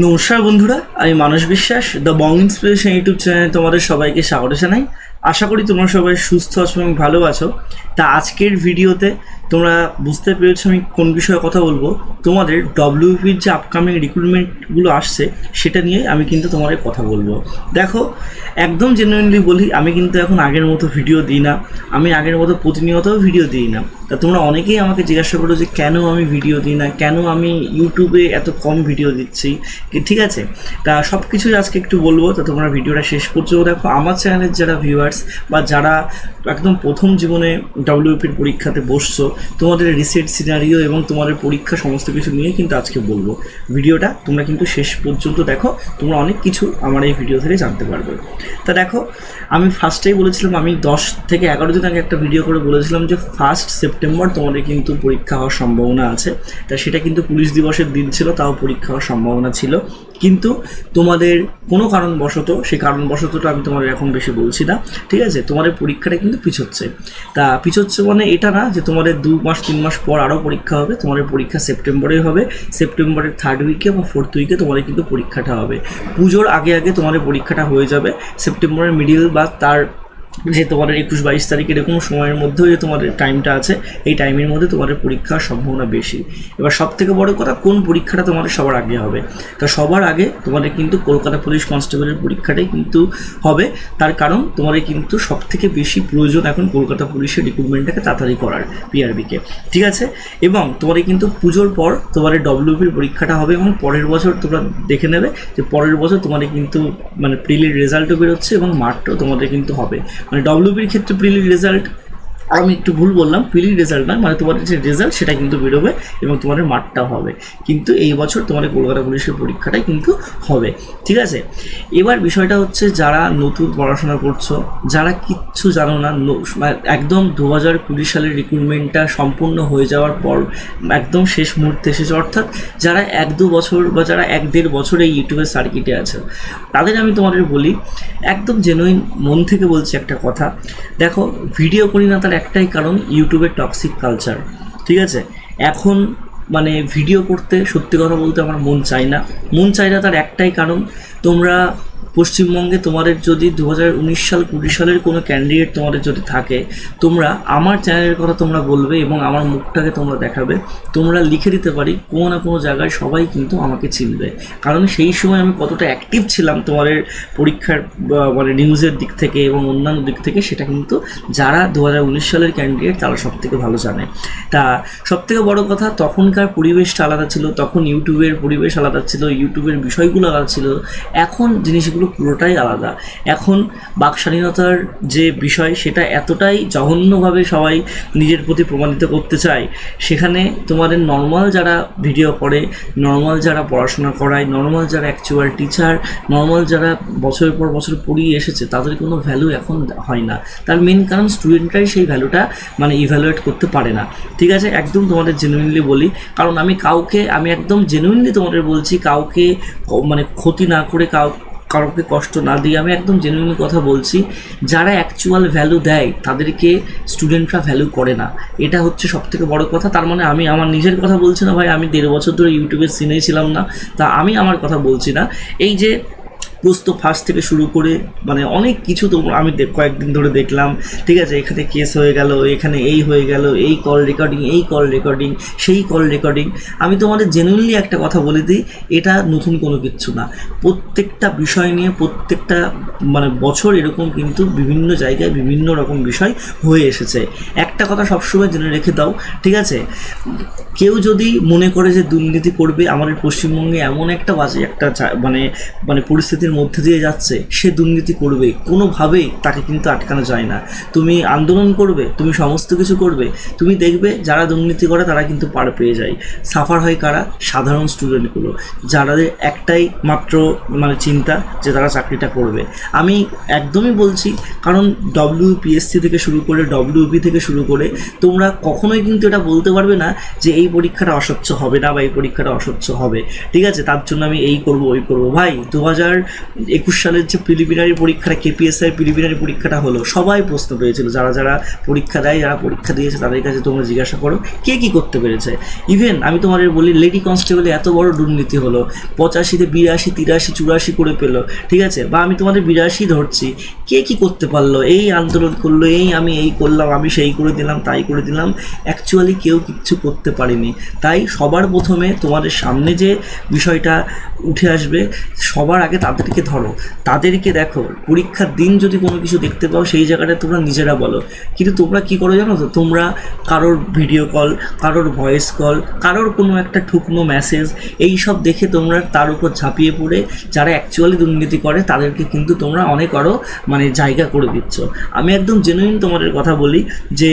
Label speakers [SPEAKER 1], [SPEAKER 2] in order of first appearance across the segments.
[SPEAKER 1] নমস্কার বন্ধুরা, আমি মানস বিশ্বাস দ্য বং ইন্সপিরেশন ইউটিউব চ্যানেলে তোমাদের সবাইকে স্বাগত জানাই। আশা করি তোমরা সবাই সুস্থ আছো এবং ভালো আছো। তা আজকের ভিডিওতে তোমরা বুঝতে পেরেছ আমি কোন বিষয়ে কথা বলব। তোমাদের ডব্লিউপির যে আপকামিং রিক্রুটমেন্টগুলো আসছে, সেটা নিয়ে আমি কিন্তু তোমাদের কথা বলব। দেখো, একদম জেনুইনলি বলি, আমি কিন্তু এখন আগের মতো ভিডিও দিই না। আমি আগের মতো প্রতিনিয়তও ভিডিও দিই না। তা তোমরা অনেকেই আমাকে জিজ্ঞাসা করো যে কেন আমি ভিডিও দিই না? কেন আমি ইউটিউবে এত কম ভিডিও দিচ্ছি? ঠিক আছে? তা সব কিছুই আজকে একটু বলব। তা তোমরা ভিডিওটা শেষ পর্যন্ত দেখো, আমার চ্যানেলের যারা ভিউয়ার্স বা যারা একদম প্রথম জীবনে ডব্লিউপির পরীক্ষাতে বসছো, তোমাদের রিসেট সিনারিও এবং তোমাদের পরীক্ষা সমস্ত কিছু নিয়ে কিন্তু আজকে বলব। ভিডিওটা তোমরা কিন্তু শেষ পর্যন্ত দেখো। তোমরা অনেক কিছু আমার এই ভিডিও থেকে জানতে পারবে। তা দেখো, আমি ফার্স্টেই বলেছিলাম, আমি দশ থেকে এগারো দিন আগে একটা ভিডিও করে বলেছিলাম যে ফার্স্ট সেপ্টেম্বর তোমাদের কিন্তু পরীক্ষা হওয়ার সম্ভাবনা আছে। তা সেটা কিন্তু পুলিশ দিবসের দিন ছিল, তাও পরীক্ষা হওয়ার সম্ভাবনা ছিল। কিন্তু তোমাদের কোনো কারণবশত, সেই কারণবশতটা আমি তোমাদের এখন বেশি বলছি না, ঠিক আছে? তোমাদের পরীক্ষাটা কিন্তু পিছোচ্ছে। তা পিছোচ্ছে মানে এটা না যে তোমাদের দু মাস, তিন মাস পর আরও পরীক্ষা হবে, তোমাদের পরীক্ষা সেপ্টেম্বরে হবে। সেপ্টেম্বরের থার্ড উইকে বা ফোর্থ উইকে তোমাদের কিন্তু পরীক্ষাটা হবে। পুজোর আগে আগে তোমাদের পরীক্ষাটা হয়ে যাবে। সেপ্টেম্বরের মিডিল বা তার যে তোমাদের একুশ বাইশ তারিখ এরকম সময়ের মধ্যেও যে তোমাদের টাইমটা আছে, এই টাইমের মধ্যে তোমাদের পরীক্ষার সম্ভাবনা বেশি। এবার সব থেকে বড় কথা, কোন পরীক্ষাটা তোমাদের সবার আগে হবে? তো সবার আগে তোমাদের কিন্তু কলকাতা পুলিশ কনস্টেবলের পরীক্ষাটাই কিন্তু হবে। তার কারণ তোমাদের কিন্তু সব থেকে বেশি প্রয়োজন এখন কলকাতা পুলিশের রিক্রুটমেন্টটাকে তাড়াতাড়ি করার পিআরবিকে ঠিক আছে? এবং তোমাদের কিন্তু পুজোর পর তোমাদের ডব্লিউপির পরীক্ষাটা হবে এবং পরের বছর তোমরা দেখে নেবে যে পরের বছর তোমাদের কিন্তু মানে প্রিলির রেজাল্টও বেরোচ্ছে এবং মার্কটাও তোমাদের কিন্তু হবে। মানে ডব্লিউপির ক্ষেত্রে প্রিলির রেজাল্ট আমি একটু ভুল বললাম প্রিলির রেজাল্ট না মানে তোমাদের যে রেজাল্ট সেটা কিন্তু বেরোবে এবং তোমাদের মার্কটাও হবে। কিন্তু এই বছর তোমাদের কলকাতা পুলিশের পরীক্ষাটাই কিন্তু হবে, ঠিক আছে? এবার বিষয়টা হচ্ছে যারা নতুন পড়াশোনা করছ, যারা কিচ্ছু জানো না মানে একদম দু হাজার কুড়ি সালের রিক্রুটমেন্টটা সম্পূর্ণ হয়ে যাওয়ার পর, একদম শেষ মুহূর্তে এসেছে, অর্থাৎ যারা এক দু বছর বা যারা এক দেড় বছর এই ইউটিউবের সার্কিটে আছে, তাদের আমি তোমাদের বলি একদম জেনুইন মন থেকে বলছি একটা কথা। দেখো ভিডিও করি না তার একটাই কারণ ইউটিউবের টক্সিক কালচার ঠিক আছে? এখন মানে ভিডিও করতে সত্যি কথা বলতে আমার মন চায় না। মন চায় না তার একটাই কারণ, তোমরা পশ্চিমবঙ্গে তোমাদের যদি দু উনিশ সাল, কুড়ি সালের কোনো ক্যান্ডিডেট তোমাদের যদি থাকে, তোমরা আমার চ্যানেলের কথা তোমরা বলবে এবং আমার মুখটাকে তোমরা দেখাবে। তোমরা লিখে দিতে পারি, কোনো না কোনো জায়গায় সবাই কিন্তু আমাকে চিনবে। কারণ সেই সময় আমি কতটা অ্যাক্টিভ ছিলাম তোমাদের পরীক্ষার মানে নিউজের দিক থেকে এবং অন্যান্য দিক থেকে, সেটা কিন্তু যারা দু হাজার উনিশ সালের ক্যান্ডিডেট তারা সব থেকে ভালো জানে। তা সব থেকে বড় কথা, তখনকার পরিবেশটা আলাদা ছিল, তখন ইউটিউবের পরিবেশ আলাদা ছিল ইউটিউবের বিষয়গুলো আলাদা ছিল। এখন জিনিসগুলো পুরোটাই আলাদা। এখন বাক স্বাধীনতার যে বিষয়, সেটা এতটাই জঘন্যভাবে সবাই নিজের প্রতি প্রমাণিত করতে চায়। সেখানে তোমাদের নর্মাল যারা ভিডিও করে নর্মাল যারা পড়াশোনা করায় নর্মাল যারা অ্যাকচুয়াল টিচার নর্মাল যারা বছরের পর বছর পড়িয়ে এসেছে, তাদের কোনো ভ্যালু এখন হয় না। তার মেন কারণ স্টুডেন্টরাই সেই ভ্যালুটা মানে ইভ্যালুয়েট করতে পারে না। ঠিক আছে? একদম তোমাদের জেনুইনলি বলি। কারণ আমি কাউকে, আমি একদম জেনুইনলি তোমাদের বলছি, কাউকে মানে ক্ষতি না করে কাউ কারোকে কষ্ট না দিয়ে আমি একদম জেনুইন কথা বলছি, যারা অ্যাকচুয়াল ভ্যালু দেয়, তাদেরকে স্টুডেন্টরা ভ্যালু করে না। এটা হচ্ছে সবথেকে বড় কথা, তার মানে আমি আমার নিজের কথা বলছি না ভাই, আমি দেড় বছর ধরে ইউটিউবে সিনেই ছিলাম না, তা আমি আমার কথা বলছি না। এই যে প্রস্ত ফার্স্ট থেকে শুরু করে মানে অনেক কিছু তো আমি কয়েকদিন ধরে দেখলাম। ঠিক আছে, এখানে কেস হয়ে গেল, এখানে এই হয়ে গেল, এই কল রেকর্ডিং এই কল রেকর্ডিং সেই কল রেকর্ডিং আমি তোমাদের জেনুইনলি একটা কথা বলে দিই, এটা নতুন কোনো কিচ্ছু না। প্রত্যেকটা বিষয় নিয়ে প্রত্যেকটা মানে বছর এরকম কিন্তু বিভিন্ন জায়গায় বিভিন্ন রকম বিষয় হয়ে এসেছে। একটা কথা সবসময় জেনে রেখে দাও, ঠিক আছে? কেউ যদি মনে করে যে দুর্নীতি করবে, আমাদের পশ্চিমবঙ্গে এমন একটা বাজে একটা মানে মানে পরিস্থিতির মধ্যে দিয়ে যাচ্ছে, সে দুর্নীতি করবে। কোনোভাবেই তাকে কিন্তু আটকানো যায় না। তুমি আন্দোলন করবে, তুমি সমস্ত কিছু করবে, তুমি দেখবে যারা দুর্নীতি করে তারা কিন্তু পার পেয়ে যায়। সাফার হয় কারা? সাধারণ স্টুডেন্টগুলো যাদের একটাই মাত্র মানে চিন্তা যে তারা চাকরিটা করবে। আমি একদমই বলছি, কারণ ডব্লিউপিএসসি থেকে শুরু করে ডব্লিউপি থেকে শুরু করে তোমরা কখনোই কিন্তু এটা বলতে পারবে না যে এই পরীক্ষাটা অস্বচ্ছ হবে না বা এই পরীক্ষাটা অস্বচ্ছ হবে। ঠিক আছে, তার জন্য আমি এই করব, ওই করব। ভাই দু হাজার একুশ সালের যে প্রিলিমিনারি পরীক্ষাটা কেপিএসআই প্রিলিমিনারি পরীক্ষাটা হলো, সবাই প্রশ্ন পেয়েছিল, যারা যারা পরীক্ষা দেয়, যারা পরীক্ষা দিয়েছে, তাদের কাছে তোমরা জিজ্ঞাসা করো, কে কী করতে পেরেছে? ইভেন আমি তোমাদের বলি লেডি কনস্টেবলে এত বড় দুর্নীতি হলো, পঁচাশিতে বিরাশি, তিরাশি, চুরাশি করে পেল, ঠিক আছে? বা আমি তোমাদের বিরাশি ধরছি, কে কি করতে পারল? এই আন্দোলন করল, এই আমি এই করলাম, আমি সেই করে দিলাম, তাই করে দিলাম অ্যাকচুয়ালি কেউ কিচ্ছু করতে পারেনি। তাই সবার প্রথমে তোমাদের সামনে যে বিষয়টা উঠে আসবে, সবার আগে তাদেরকে ধরো, তাদেরকে দেখো, পরীক্ষার দিন যদি কোনো কিছু দেখতে পাও, সেই জায়গাটা তোমরা নিজেরা বলো। কিন্তু তোমরা কি করো জানো তো? তোমরা কারোর ভিডিও কল কারোর ভয়েস কল কারোর কোনো একটা ঠুকনো মেসেজ এই সব দেখে তোমরা তার উপর ঝাঁপিয়ে পড়ে, যারা অ্যাকচুয়ালি দুর্নীতি করে, তাদেরকে কিন্তু তোমরা অনেক আরও মানে জায়গা করে দিচ্ছ। আমি একদম জেনুইন তোমাদের কথা বলি যে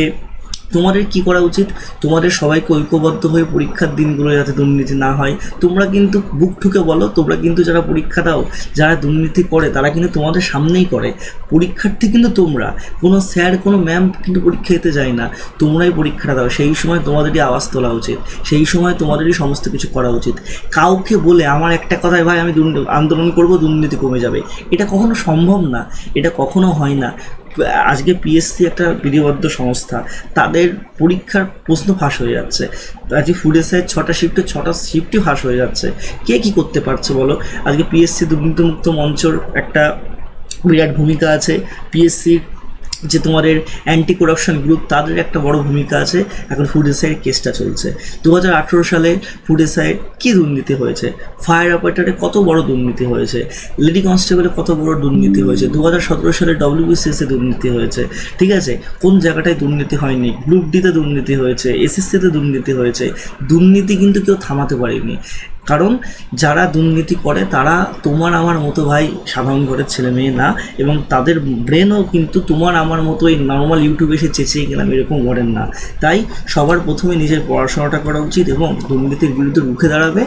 [SPEAKER 1] তোমাদের কি করা উচিত? তোমাদের সবাইকে ঐক্যবদ্ধ হয়ে পরীক্ষার দিনগুলো যাতে দুর্নীতি না হয়। তোমরা কিন্তু বুক ঠুকে বলো, তোমরা কিন্তু যারা পরীক্ষা দাও, যারা দুর্নীতি করে, তারা কিন্তু তোমাদের সামনেই করে। পরীক্ষার্থী কিন্তু তোমরা। কোনো স্যার, কোনো ম্যাম কিন্তু পরীক্ষা দিতে যায় না। তোমরাই পরীক্ষাটা দাও। সেই সময় তোমাদেরই আওয়াজ তোলা উচিত। সেই সময় তোমাদেরই সমস্ত কিছু করা উচিত। কাউকে বলে, আমার একটা কথায় ভাই, আমি আন্দোলন করব, দুর্নীতি কমে যাবে। এটা কখনো সম্ভব না। এটা কখনো হয় না। আজকে পিএসসি একটা বিধিবদ্ধ সংস্থা, তাদের পরীক্ষার প্রশ্ন ফাঁস হয়ে যাচ্ছে। আজকে ফুড এসআই ছটা শিফটে ছটা শিফটই ফাঁস হয়ে যাচ্ছে। কে কি করতে পারছে বলো? আজকে পিএসসি দুর্নীতিমুক্ত মঞ্চর একটা বিরাট ভূমিকা আছে। পিএসসির যে তোমাদের অ্যান্টি করাপশন গ্রুপ তাদের একটা বড় ভূমিকা আছে। এখন ফুড এসআইয়ের কেসটা চলছে। দু হাজার আঠেরো সালে ফুড এসআইয়ের কী দুর্নীতি হয়েছে? ফায়ার অপারেটারে কত বড় দুর্নীতি হয়েছে? লেডি কনস্টেবলে কত বড় দুর্নীতি হয়েছে? দু হাজার সতেরো সালে ডব্লিউবিসিএসে দুর্নীতি হয়েছে। ঠিক আছে? কোন জায়গাটায় দুর্নীতি হয়নি? গ্রুপ ডিতে দুর্নীতি হয়েছে এসএসসিতে দুর্নীতি হয়েছে। দুর্নীতি কিন্তু কেউ থামাতে পারেনি। কারণ যারা দুর্নীতি করে, তারা তোমার আমার মতো ভাই সাধারণ ঘরের ছেলে মেয়ে না এবং তাদের ব্রেনও কিন্তু তোমার আমার মতো এই নর্মাল ইউটিউবে এসে চেঁচিয়ে গেলাম, এরকম করেন না। তাই সবার প্রথমে নিজের পড়াশোনাটা করা উচিত এবং দুর্নীতির বিরুদ্ধে রুখে দাঁড়াবে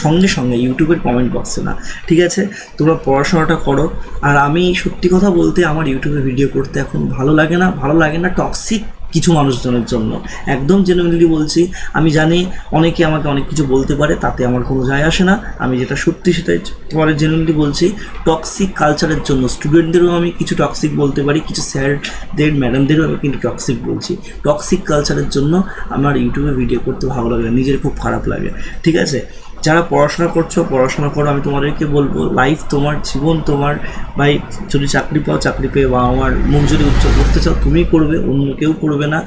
[SPEAKER 1] সঙ্গে সঙ্গে ইউটিউবের কমেন্ট বক্সে না। ঠিক আছে? তোমরা পড়াশোনাটা করো। আর আমি সত্যি কথা বলতে আমার ইউটিউবে ভিডিও করতে এখন ভালো লাগে না, ভালো লাগে না টক্সিক কিছু মানুষজনের জন্য। একদম জেনুইনলি বলছি, আমি জানি অনেকে আমাকে অনেক কিছু বলতে পারে, তাতে আমার কোনো যায় আসে না। আমি যেটা সত্যি সেটাই তোমাদের জেনুইনলি বলছি টক্সিক কালচারের জন্য স্টুডেন্টদেরও আমি কিছু টক্সিক বলতে পারি, কিছু স্যারদের ম্যাডামদেরও আমি কিন্তু টক্সিক বলছি। টক্সিক কালচারের জন্য আমার ইউটিউবে ভিডিও করতে ভালো লাগে নিজের খুব খারাপ লাগে। ঠিক আছে? যারা পড়াশোনা করছ, পড়াশোনা করো, আমি তোমাদেরকে বলব লাইফ তোমার, জীবন তোমার। ভাই, যদি চাকরি পাও, চাকরি পেয়ে বা আমার মুখ যদি উচ্চ করতে চাও, তুমি করবে, অন্য কেউ করবে না।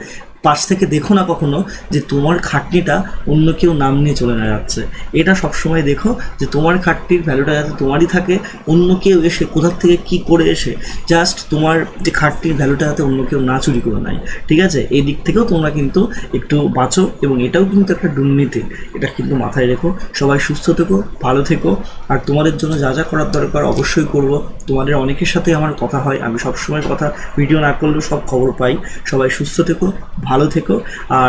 [SPEAKER 1] পাশ থেকে দেখো না কখনো যে তোমার খাটনিটা অন্য কেউ নাম নিয়ে চলে না যাচ্ছে এটা সবসময় দেখো যে তোমার খাটনির ভ্যালুটা যাতে তোমারই থাকে, অন্য কেউ এসে কোথার থেকে কি করে এসে জাস্ট তোমার যে খাটনির ভ্যালুটা যাতে অন্য কেউ না চুরি করে নেয়। ঠিক আছে? এই দিক থেকেও তোমরা কিন্তু একটু বাঁচো এবং এটাও কিন্তু একটা দুর্নীতি। এটা কিন্তু মাথায় রেখো। সবাই সুস্থ থেকো, ভালো থেকো। আর তোমাদের জন্য যা যা করার দরকার অবশ্যই করব। তোমাদের অনেকের সাথে আমার কথা হয়। আমি সবসময় কথা ভিডিও না করলেও সব খবর পাই। সবাই সুস্থ থেকো ভালো থেকো। আর